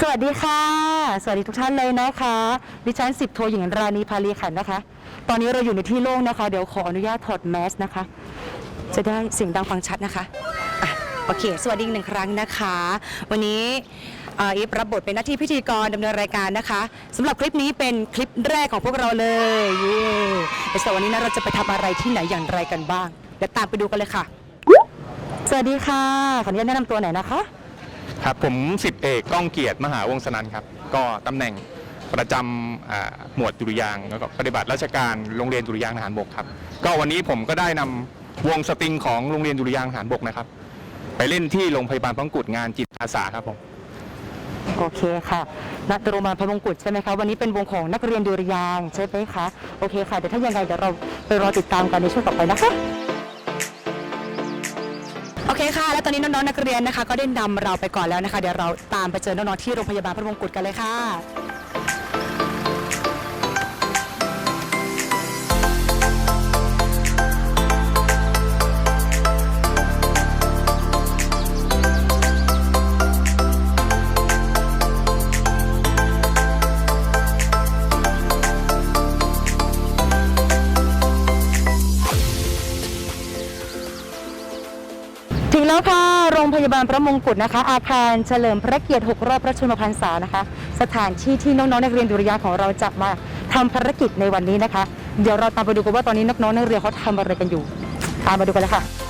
สวัสดีค่ะ สวัสดีทุกท่านเลยนะคะ ดิฉันสิบโทหญิงราณีพาลีขันนะคะ ตอนนี้เราอยู่ในที่โล่งนะคะ เดี๋ยวขออนุญาตถอดแมสนะคะ จะได้เสียงดังฟังชัดนะคะอะโอเค สวัสดีอีกหนึ่งครั้งนะคะ วันนี้เอ่ออีฟรับบทเป็นหน้าที่พิธีกรดำเนินรายการนะคะสำหรับคลิปนี้เป็นคลิปแรกของพวกเราเลยเย้แต่วันนี้นะเราจะไปทำอะไรที่ไหนอย่างไรกันบ้างเดี๋ยวตามไปดูกันเลยค่ะ สวัสดีค่ะ ขออนุญาตแนะนำตัวหน่อยนะคะ ครับผมสิบเอกก้องเกียรติมหาวงศ์สนันครับ ก็ตำแหน่งประจำอ่าหมวดดุริยางค์แล้วก็ปฏิบัติราชการโรงเรียนดุริยางค์ทหารบกครับ ก็วันนี้ผมก็ได้นำวงสตริงของโรงเรียนดุริยางค์ทหารบกนะครับ ไปเล่นที่โรงพยาบาลพังกุดงานจิตอาสาครับผม โอเคค่ะนักโรงพยาบาลพระมงกุฎใช่ไหมคะ วันนี้เป็นวงของนักเรียนดุริยางค์ใช่ไหมคะ โอเคค่ะ เดี๋ยวถ้ายังไงเดี๋ยวเราไปรอติดตามกันในช่วงต่อไปนะคะ โอเคค่ะ แล้วตอนนี้น้องๆนักเรียนนะคะ ก็ได้นำเราไปก่อนแล้วนะคะ เดี๋ยวเราตามไปเจอน้องๆที่โรงพยาบาลพระมงกุฎกันเลยค่ะ กแล้วค่ะ โรงพยาบาลพระมงกุฎนะคะ อาคารเฉลิมพระเกียรติ 6 รอบพระชนมพรรษานะคะ สถานที่ที่น้องๆนักเรียนดุริยางค์ของเราจะมาทำภารกิจในวันนี้นะคะ เดี๋ยวเราตามไปดูกันว่าตอนนี้น้องๆนักเรียนเขาทำอะไรกันอยู่ ตามมาดูกันเลยค่ะ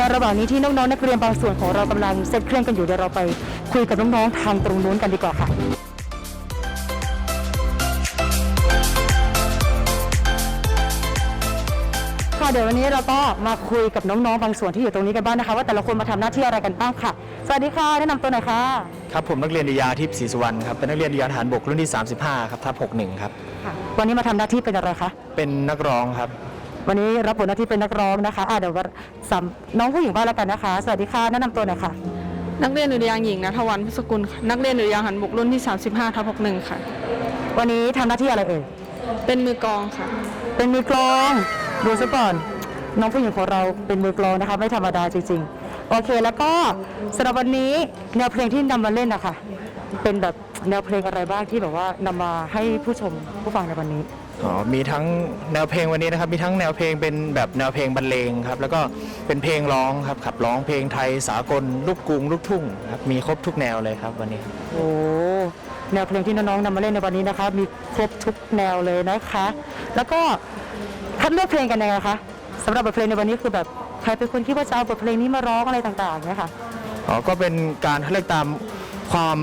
ในระหว่างนี้ที่น้องๆนักเรียนบางส่วนของเรากำลังเซตเครื่องกันอยู่เดี๋ยวเราไปคุยกับน้องๆทางตรงนู้นกันดีกว่าค่ะค่ะเดี๋ยววันนี้เราก็มาคุยกับน้องๆบางส่วนที่อยู่ตรงนี้กันบ้างนะคะ ว่าแต่ละคนมาทำหน้าที่อะไรกันบ้างค่ะ สวัสดีค่ะแนะนำตัวหน่อยค่ะครับผมนักเรียนดิยาทิพย์ศรีสุวรรณครับเป็นนักเรียนดิยาทหารบกรุ่นที่ 35 ครับทับ61 ครับวันนี้มาทำหน้าที่เป็นอะไรคะเป็นนักร้องครับ วันนี้รับบทหน้าที่เป็นนักร้องนะคะอะเดี๋ยวว่าสามน้องผู้หญิงบ้างแล้วกันนะคะ สวัสดีค่ะแนะนำตัวหน่อยค่ะ นักเรียนดุริยางค์หญิงนัทวันพุทธสกุลค่ะนักเรียนดุริยางค์หันบกรุ่นที่ 35ทับ61ค่ะ วันนี้ทำหน้าที่อะไรเอ่ย เป็นมือกลองค่ะ เป็นมือกลองดูซะก่อนน้องผู้หญิงของเราเป็นมือกลองนะคะ ไม่ธรรมดาจริงๆ โอเคแล้วก็สำหรับวันนี้แนวเพลงที่นำมาเล่นนะคะเป็นแบบ แนวเพลงอะไรบ้างที่แบบว่านำมาให้ผู้ชมผู้ฟังในวันนี้ อ๋อมีทั้งแนวเพลงวันนี้นะครับ มีทั้งแนวเพลงเป็นแบบแนวเพลงบรรเลงครับ แล้วก็เป็นเพลงร้องครับ ขับร้องเพลงไทยสากลลูกกรุงลูกทุ่งครับมีครบทุกแนวเลยครับวันนี้ โอ้แนวเพลงที่น้องๆนำมาเล่นในวันนี้นะคะ มีครบทุกแนวเลยนะคะ แล้วก็คัดเลือกเพลงกันยังไงคะสำหรับบทเพลงในวันนี้คือแบบใครเป็นคนคิดว่าจะเอาบทเพลงนี้มาร้องอะไรต่างๆเนี่ยค่ะ อ๋อก็เป็นการเรียกตามความ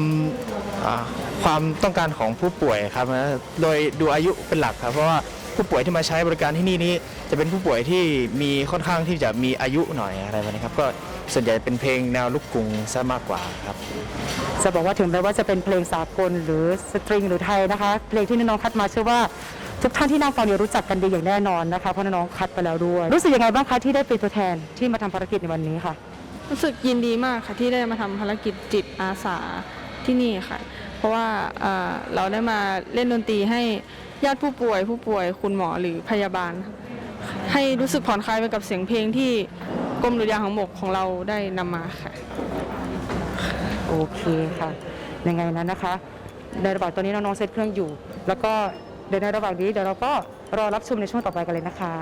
อ่า ความต้องการของผู้ป่วยครับนะโดยดูอายุเป็นหลักครับ เพราะว่าผู้ป่วยที่มาใช้บริการที่นี่นี้จะเป็นผู้ป่วยที่มีค่อนข้างที่จะมีอายุหน่อยอะไรแบบนี้ครับก็ส่วนใหญ่เป็นเพลงแนวลูกกรุงซะมากกว่าครับ จะบอกว่าถึงแม้ว่าจะเป็นเพลงสากลหรือสตริงหรือไทยนะคะ เพลงที่น้องๆคัดมาเชื่อว่าทุกท่านที่นั่งฟังเนี่ยรู้จักกันดีอย่างแน่นอนนะคะเพราะน้องๆคัดไปแล้วด้วย รู้สึกยังไงบ้างคะที่ได้เป็นตัวแทนที่มาทำภารกิจในวันนี้ค่ะ รู้สึกยินดีมากค่ะที่ได้มาทำภารกิจจิตอาสา ที่นี่ค่ะ เพราะว่าเราได้มาเล่นดนตรีให้ญาติผู้ป่วย ผู้ป่วยคุณหมอหรือพยาบาล ให้รู้สึกผ่อนคลายไปกับเสียงเพลงที่กรมดุริยางของบกของเราได้นำมาค่ะ โอเคค่ะยังไงนั้นนะคะ ในระหว่างตอนนี้น้องๆเซตเครื่องอยู่ แล้วก็เดี๋ยวในระหว่างนี้เดี๋ยวเราก็รอรับชมในช่วงต่อไปกันเลยนะคะ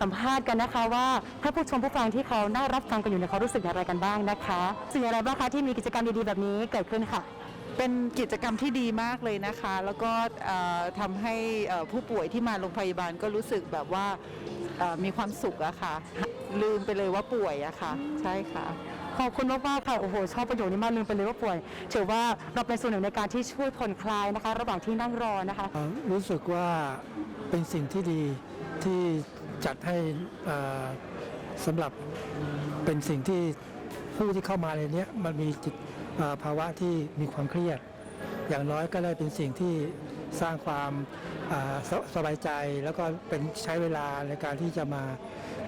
สัมภาษณ์กันนะคะว่าถ้าผู้ชมผู้ฟังที่เขาน่ารับฟังกันอยู่เนี่ยเขารู้สึกอย่างไรกันบ้างนะคะสิ่งอะไรบ้างคะที่มีกิจกรรมดีๆแบบนี้เกิดขึ้นค่ะ เป็นกิจกรรมที่ดีมากเลยนะคะ แล้วก็เอ่อทำให้เอ่อผู้ป่วยที่มาโรงพยาบาลก็รู้สึกแบบว่าเอ่อมีความสุขอะค่ะ ลืมไปเลยว่าป่วยอะค่ะ ใช่ค่ะ ขอบคุณมากมากๆค่ะโอ้โหชอบประโยคนี้มากลืมไปเลยว่าป่วยถือว่าเราเป็นส่วนหนึ่งในการที่ช่วยผ่อนคลายนะคะ ระหว่างที่นั่งรอนะคะเอ่อรู้สึกว่าเป็นสิ่งที่ดีที่ จัดให้สำหรับเป็นสิ่งที่ผู้ที่เข้ามาในนี้มันมีจิตภาวะที่มีความเครียด อย่างน้อยก็ได้เป็นสิ่งที่สร้างความสสบายใจแล้วก็เป็นใช้เวลาในการที่จะมา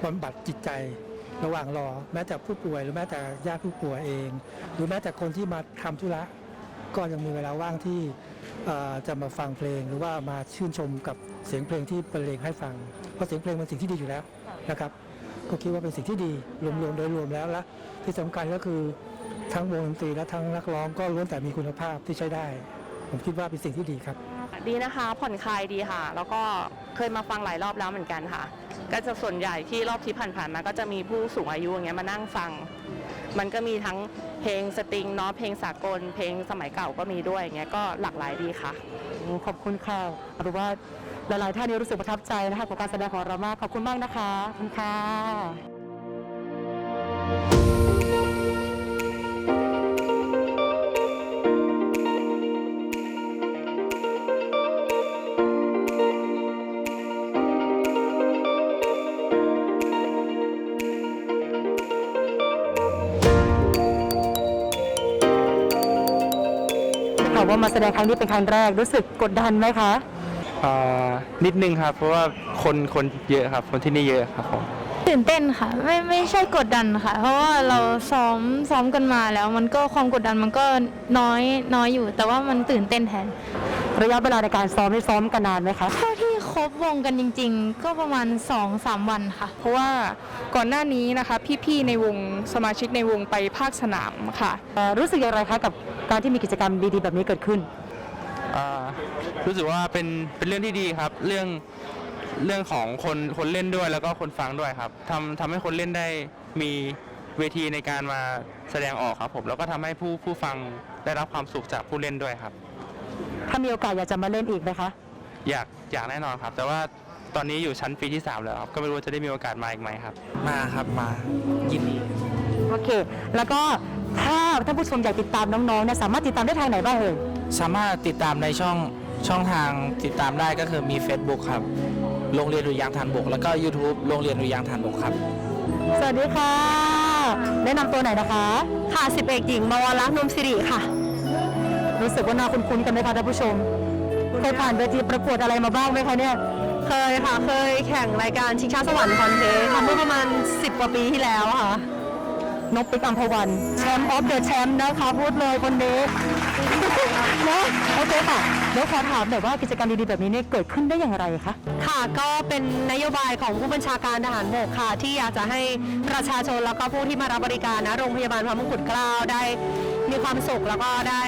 บำบัดจิตใจระหว่างรอ แม้แต่ผู้ป่วย หรือแม้แต่ญาติผู้ป่วยเอง หรือแม้แต่คนที่มาทำธุระก็ยังมีเวลาว่างที่จะมาฟังเพลง หรือว่ามาชื่นชมกับเสียงเพลงที่บรรเลงให้ฟัง ราะเสียงเพลงเป็นสิ่งที่ดีอยู่แล้วนะครับ ก็คิดว่าเป็นสิ่งที่ดีรวมๆโดยรวมแล้วและที่สำคัญก็คือทั้งวงดนตรีและทั้งนักร้องก็ล้วนแต่มีคุณภาพที่ใช้ได้ ผมคิดว่าเป็นสิ่งที่ดีครับ ดีนะคะ ผ่อนคลายดีค่ะ แล้วก็เคยมาฟังหลายรอบแล้วเหมือนกันค่ะ ก็จะส่วนใหญ่ที่รอบที่ผ่านๆมา ก็จะมีผู้สูงอายุอย่างเงี้ยมานั่งฟัง มันก็มีทั้งเพลงสตริงเนาะเพลงสากล เพลงสมัยเก่าก็มีด้วยอย่างเงี้ยก็หลากหลายดีค่ะโอ้ขอบคุณค่ะหรือว่า หลายๆท่านนี้รู้สึกประทับใจนะคะกับการแสดงของเรามากขอบคุณมากนะคะขอบคุณค่ะข่าวว่ามาแสดงครั้งนี้เป็นครั้งแรกรู้สึกกดดันไหมคะ อ่านิดนึงครับ เพราะว่าคนคนเยอะครับคนที่นี่เยอะครับผมตื่นเต้นค่ะ ไม่ไม่ใช่กดดันค่ะ เพราะว่าเราซ้อมซ้อมกันมาแล้ว มันก็ความกดดันมันก็น้อยน้อยอยู่ แต่ว่ามันตื่นเต้นแทนระยะเวลาในการซ้อมนี่ซ้อมกันนานไหมคะเท่าที่ครบวงกันจริง ๆ ก็ประมาณ 2-3 วันค่ะ เพราะว่าก่อนหน้านี้นะคะ พี่ๆในวงสมาชิกในวงไปภาคสนามค่ะเอ่อรู้สึกอย่างไรคะกับการที่มีกิจกรรมดีๆ แบบนี้เกิดขึ้นอ่า รู้สึกว่าเป็นเป็นเรื่องที่ดีครับ เรื่องเรื่องของคนคนเล่นด้วยแล้วก็คนฟังด้วยครับทำทำให้คนเล่นได้มีเวทีในการมาแสดงออกครับผมแล้วก็ทำให้ผู้ผู้ฟังได้รับความสุขจากผู้เล่นด้วยครับ ถ้ามีโอกาสอยากจะมาเล่นอีกไหมคะ อยากอยากแน่นอนครับ แต่ว่าตอนนี้อยู่ชั้นปีที่ 3 แล้วครับก็ไม่รู้ว่าจะได้มีโอกาสมาอีกไหมครับ มาครับมายินดี โอเค แล้วก็ถ้าท่านผู้ชมอยากติดตามน้องๆเนี่ยสามารถติดตามได้ทางไหนบ้างเอ่ย สามารถติดตามในช่องช่องทางติดตามได้ก็คือมี Facebook ครับ โรงเรียนดุริยางค์ฐานบก แล้วก็ YouTube โรงเรียนดุริยางค์ฐานบกครับ สวัสดีค่ะ แนะนำตัวหน่อยนะคะ ค่ะสิบเอกหญิงมวรักษ์นมสิริค่ะ รู้สึกว่าน่าคุ้นๆกันไหมคะท่านผู้ชม เคยผ่านเวทีประกวดอะไรมาบ้างไหมคะเนี่ย เคยค่ะ เคยแข่งรายการชิงช้าสวรรค์คอนเทสทำเมื่อประมาณ 10 กว่าปีที่แล้วค่ะ นกปิกอัมพวัน แชมป์ออฟเดอะแชมป์นะคะ พูดเลยคนนี้ นะโอเคค่ะเดี๋ยวขอถามหน่อยว่ากิจกรรมดีๆแบบนี้เนี่ยเกิดขึ้นได้อย่างไรคะ ค่ะก็เป็นนโยบายของผู้บัญชาการทหารบกค่ะ ที่อยากจะให้ประชาชนแล้วก็ผู้ที่มารับบริการนะโรงพยาบาลพระมงกุฎเกล้าได้ มีความสุขแล้วก็ได้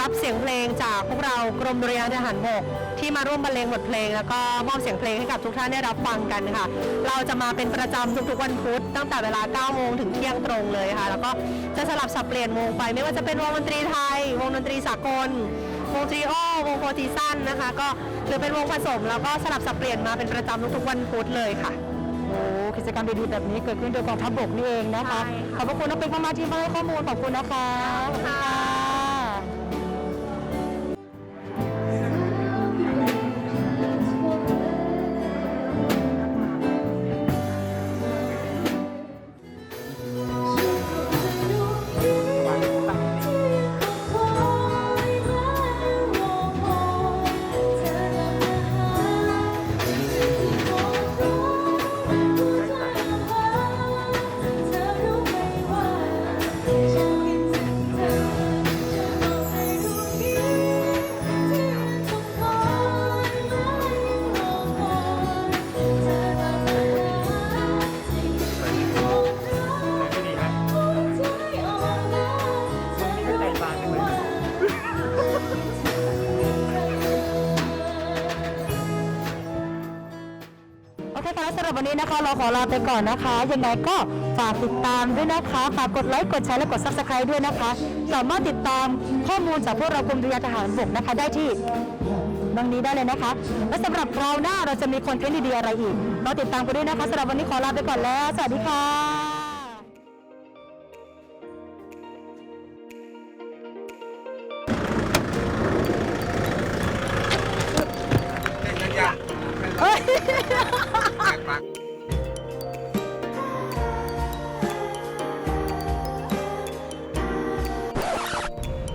รับเสียงเพลงจากพวกเรากรมดุริยางค์ทหารบกที่มาร่วมบรรเลงบทเพลง แล้วก็มอบเสียงเพลงให้กับทุกท่านได้รับฟังกันค่ะ เราจะมาเป็นประจำทุกๆวันพุธตั้งแต่เวลา 9 โมงถึงเที่ยงตรงเลยค่ะ แล้วก็จะสลับสับเปลี่ยนวงไป ไม่ว่าจะเป็นวงดนตรีไทย วงดนตรีสากลวงทรีโอวงโฟร์ซีซั่นนะคะ ก็หรือเป็นวงผสมแล้วก็สลับสับเปลี่ยนมาเป็นประจำทุกๆวันพุธเลยค่ะ กิจกรรมดีๆแบบนี้เกิดขึ้นโดยกองทัพบกนี่เองนะคะใช่ค่ะขอบพระคุณน้องปิ๊กมากๆที่มาให้ข้อมูลขอบคุณนะคะขอบคุณค่ะ วันนี้นะคะเราขอลาไปก่อนนะคะ ยังไงก็ฝากติดตามด้วยนะคะ ฝากกดไลค์ กดแชร์และกด subscribe ด้วยนะคะ สามารถติดตามข้อมูลจากพวกเรากรมดุริยางค์ทหารบกนะคะ ได้ที่ดังนี้ได้เลยนะคะ และสำหรับคราวหน้าเราจะมีคอนเทนต์ดีๆอะไรอีก เราติดตามกันด้วยนะคะสำหรับวันนี้ขอลาไปก่อนแล้ว สวัสดีค่ะ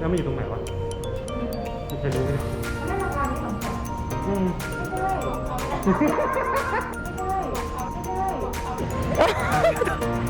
แล้วมันอยู่ตรงไหนวะไม่เคยรู้เลยไม่ได้ราคาที่สองพันอืไม่ได้ไม่ได้ไม่ได้